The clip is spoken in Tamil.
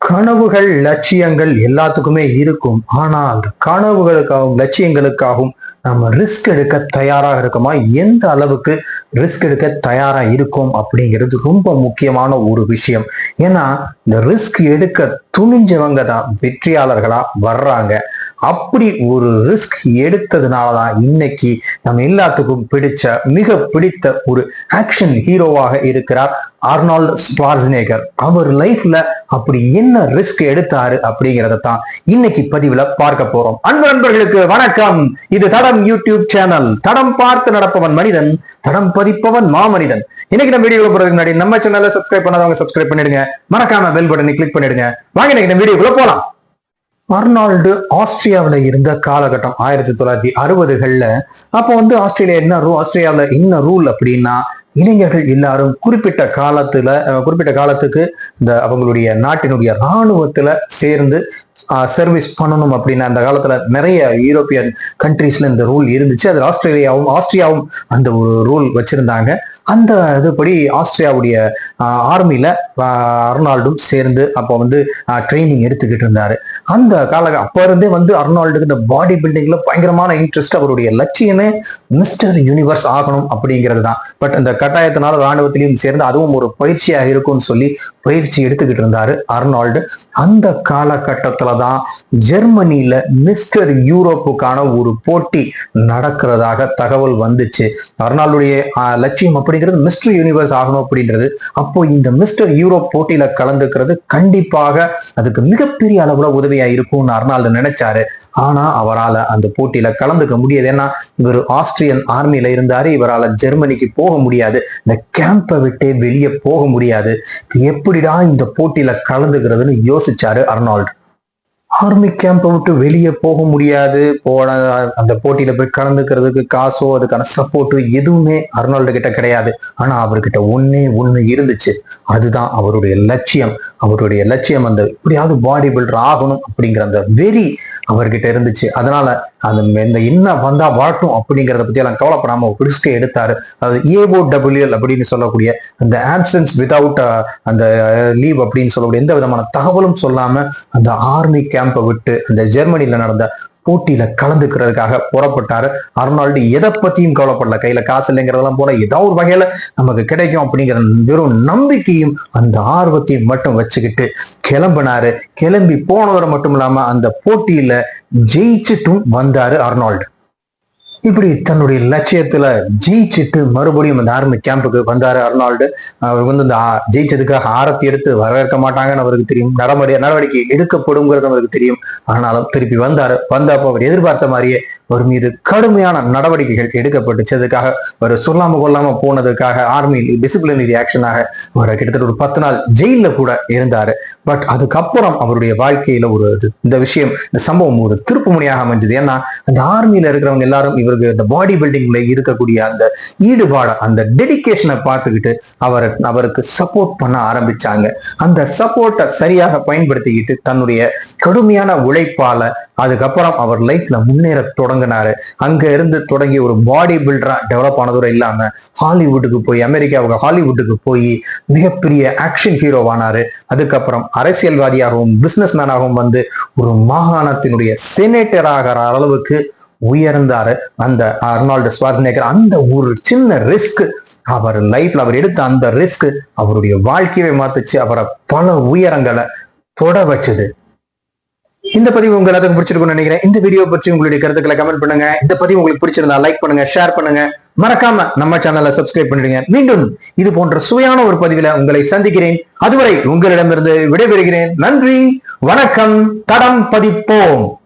கனவுகள் லட்சியங்கள் எல்லாத்துக்குமே இருக்கும். ஆனா அந்த கனவுகளுக்காகவும் லட்சியங்களுக்காகவும் நம்ம ரிஸ்க் எடுக்க தயாராக இருக்கோமா? எந்த அளவுக்கு ரிஸ்க் எடுக்க தயாரா இருக்கும் அப்படிங்கிறது ரொம்ப முக்கியமான ஒரு விஷயம். ஏன்னா இந்த ரிஸ்க் எடுக்க துணிஞ்சவங்க தான் வெற்றியாளர்களா வர்றாங்க. அப்படி ஒரு ரிஸ்க் எடுத்ததுனால தான் இன்னைக்கு நம்ம எல்லாத்துக்கும் பிடிச்ச மிக பிடித்த ஒரு ஆக்ஷன் ஹீரோவாக இருக்கிறார் ஆர்னால்ட் ஸ்வார்ஸ்னேகர் அவர் லைஃப்ல அப்படி என்ன ரிஸ்க் எடுத்தாரு அப்படிங்கிறத தான் இன்னைக்கு பதிவுல பார்க்க போறோம். அன்பு நண்பர்களுக்கு வணக்கம். இது தடம் யூடியூப் சேனல். தடம் பார்த்து நடப்பவன் மனிதன் தடம் பதிப்பவன் மாமனிதன். இன்னைக்கு நம்ம வீடியோ போறதுக்கு முன்னாடி நம்ம சேனலை சப்ஸ்கிரைப் பண்ணாதவங்க சப்ஸ்கிரைப் பண்ணிடுங்க. மறக்காம பெல் பட்டனை கிளிக் பண்ணிடுங்க. வாங்க இன்னைக்கு நம்ம வீடியோக்குள்ள போலாம். அர்னால்டு ஆஸ்திரியாவில் இருந்த காலகட்டம் ஆயிரத்தி தொள்ளாயிரத்தி அறுபதுகள்ல அப்போ வந்து ஆஸ்திரேலியா என்ன ரூ ஆஸ்திரேலியாவில் என்ன ரூல் அப்படின்னா இளைஞர்கள் எல்லாரும் குறிப்பிட்ட காலத்துல அஹ், குறிப்பிட்ட காலத்துக்கு இந்த அவங்களுடைய நாட்டினுடைய இராணுவத்துல சேர்ந்து சர்வீஸ் பண்ணணும் அப்படின்னு அந்த காலத்துல நிறைய யூரோப்பியன் கண்ட்ரீஸ்ல இந்த ரூல் இருந்துச்சு. அது ஆஸ்திரேலியாவும் ஆஸ்திரியாவும் அந்த ஒரு ரூல் வச்சிருந்தாங்க. அந்த இதுபடி ஆஸ்திரியாவுடைய ஆர்மியில அர்னால்டும் சேர்ந்து அப்போ வந்து ட்ரைனிங் எடுத்துக்கிட்டு இருந்தாரு. அந்த கால அப்ப இருந்தே வந்து அர்னால்டுக்கு இந்த பாடி பில்டிங்ல பயங்கரமான இன்ட்ரெஸ்ட் அவருடைய லட்சியமே மிஸ்டர் யூனிவர்ஸ் ஆகணும் அப்படிங்கிறது தான் பட் இந்த கட்டாயத்தினால ராணுவத்திலையும் சேர்ந்து அதுவும் ஒரு பயிற்சியா இருக்கும்னு சொல்லி பயிற்சி எடுத்துக்கிட்டு இருந்தாரு அர்னால்டு. அந்த காலகட்டத்துல தான் ஜெர்மனியில மிஸ்டர் யூரோப்புக்கான ஒரு போட்டி நடக்கிறதாக தகவல் வந்துச்சு. அர்னால்டுடைய ஆஹ், லட்சியம் அப்படிங்கிறது மிஸ்டர் யூனிவர்ஸ் ஆகணும் அப்படின்றது. அப்போ இந்த மிஸ்டர் யூரோப் போட்டியில கலந்துக்கிறது கண்டிப்பாக அதுக்கு மிகப்பெரிய அளவுல உதவியா இருக்கும்னு அர்னால்டு நினைச்சாரு. ஆனா அவரால் அந்த போட்டியில கலந்துக்க முடியாது. ஏன்னா இவர் ஆஸ்திரியன் ஆர்மியில இருந்தாரு. இவரால் ஜெர்மனிக்கு போக முடியாது. இந்த கேம்பை விட்டே வெளியே போக முடியாது. எப்படிடா இந்த போட்டியில கலந்துக்கிறதுன்னு யோசிச்சாரு அர்னால்டு. ஆர்மி கேம்பை விட்டு வெளியே போக முடியாது. போன அந்த போட்டியில போய் கலந்துக்கிறதுக்கு காசோ அதுக்கான சப்போர்ட்டோ எதுவுமே அர்னால்டு கிட்ட கிடையாது. ஆனா அவர்கிட்ட ஒண்ணே ஒண்ணு இருந்துச்சு. அதுதான் அவருடைய லட்சியம். அவருடைய லட்சியம் அந்த எப்படியாவது பாடி பில்டர் ஆகணும் அப்படிங்கிற அந்த வெறி அவர்கிட்ட இருந்துச்சு. அதனால அந்த இந்த என்ன வந்தா வாட்டும் அப்படிங்கிறத பத்தி எல்லாம் கவலைப்படாம ஒரு ரிஸ்கை எடுத்தாரு. அது ஏஓ டபிள்யூஎல் அப்படின்னு சொல்லக்கூடிய அந்த ஆப்சன்ஸ் விதவுட் அந்த லீவ் அப்படின்னு சொல்லக்கூடிய எந்த விதமான தகவலும் சொல்லாம அந்த ஆர்மி கேம்பை விட்டு அந்த ஜெர்மனியில நடந்த போட்டியில கலந்துக்கிறதுக்காக புறப்பட்டாரு. அர்னால்டு எதை பத்தியும் கவலைப்படல. கையில காசு இல்லைங்கிறதெல்லாம் போல ஏதோ ஒரு வகையில நமக்கு கிடைக்கும் அப்படிங்கிற வெறும் நம்பிக்கையும் அந்த ஆர்வத்தையும் மட்டும் வச்சுக்கிட்டு கிளம்பினாரு. கிளம்பி போனவரை மட்டும் இல்லாம அந்த போட்டியில ஜெயிச்சுட்டும் வந்தாரு அர்னால்டு. இப்படி தன்னுடைய லட்சியத்துல ஜெயிச்சிட்டு மறுபடியும் அந்த ஆர்மி கேம்புக்கு வந்தாரு அர்னால்டு. அவர் வந்து இந்த ஜெயிச்சதுக்காக ஆரத்தி எடுத்து வரவேற்க மாட்டாங்கன்னு அவருக்கு தெரியும். நடமுறை நடவடிக்கை எடுக்கப்படுங்கிறது அவருக்கு தெரியும். ஆனாலும் திருப்பி வந்தாரு. வந்தப்போ அவர் எதிர்பார்த்த மாதிரியே அவர் மீது கடுமையான நடவடிக்கைகள் எடுக்கப்பட்டுச்சு. அதுக்காக அவர் சொல்லாம கொள்ளாம போனதுக்காக ஆர்மி டிசிப்ளினரி ஆக்ஷனாக அவர் கிட்டத்தட்ட ஒரு பத்து நாள் ஜெயில கூட இருந்தாரு. பட் அதுக்கப்புறம் அவருடைய வாழ்க்கையில ஒரு இந்த விஷயம் இந்த சம்பவம் ஒரு திருப்பு முனையாக அமைஞ்சது. ஏன்னா அந்த ஆர்மியில இருக்கிறவங்க எல்லாரும் இவருக்கு இந்த பாடி பில்டிங்ல இருக்கக்கூடிய அந்த ஈடுபாடு அந்த டெடிக்கேஷனை பார்த்துக்கிட்டு அவர் அவருக்கு சப்போர்ட் பண்ண ஆரம்பிச்சாங்க. அந்த சப்போர்ட்டை சரியாக பயன்படுத்திக்கிட்டு தன்னுடைய கடுமையான உழைப்பால அதுக்கப்புறம் அவர் லைஃப்ல முன்னேற தொடங்கினாரு அங்க இருந்து தொடங்கி ஒரு பாடி பில்டரா டெவலப் ஆனதோட இல்லாம ஹாலிவுட்டுக்கு போய் அமெரிக்காவுக்கு ஹாலிவுட்டுக்கு போய் மிகப்பெரிய ஆக்ஷன் ஹீரோவானாரு அதுக்கப்புறம் அரசியல்வாதியாகவும் பிசினஸ் மேனாகவும் வந்து ஒரு மாகாணத்தினுடைய செனேட்டர் ஆகிற அளவுக்கு உயர்ந்தாரு. அந்த அர்னால்டு ஸ்வாஸ்நேகர் அந்த ஒரு சின்ன ரிஸ்க் அவர் லைஃப்ல அவர் எடுத்த அந்த ரிஸ்க் அவருடைய வாழ்க்கையை மாத்துச்சு. அவரை பல உயரங்களை தொட வச்சது. இந்த பதிவு உங்க எல்லாத்துக்கும் பிடிச்சிருக்கும்னு நினைக்கிறேன். இந்த வீடியோ பற்றி உங்களுடைய கருத்துக்களை கமெண்ட் பண்ணுங்க. இந்த பதிவு உங்களுக்கு பிடிச்சிருந்தா லைக் பண்ணுங்க ஷேர் பண்ணுங்க. மறக்காம நம்ம சேனலை சப்ஸ்கிரைப் பண்ணிடுங்க. மீண்டும் இது போன்ற சுவையான ஒரு பதிவில உங்களை சந்திக்கிறேன். அதுவரை உங்களிடமிருந்து விடைபெறுகிறேன். நன்றி வணக்கம் தடம் பதிப்போம்.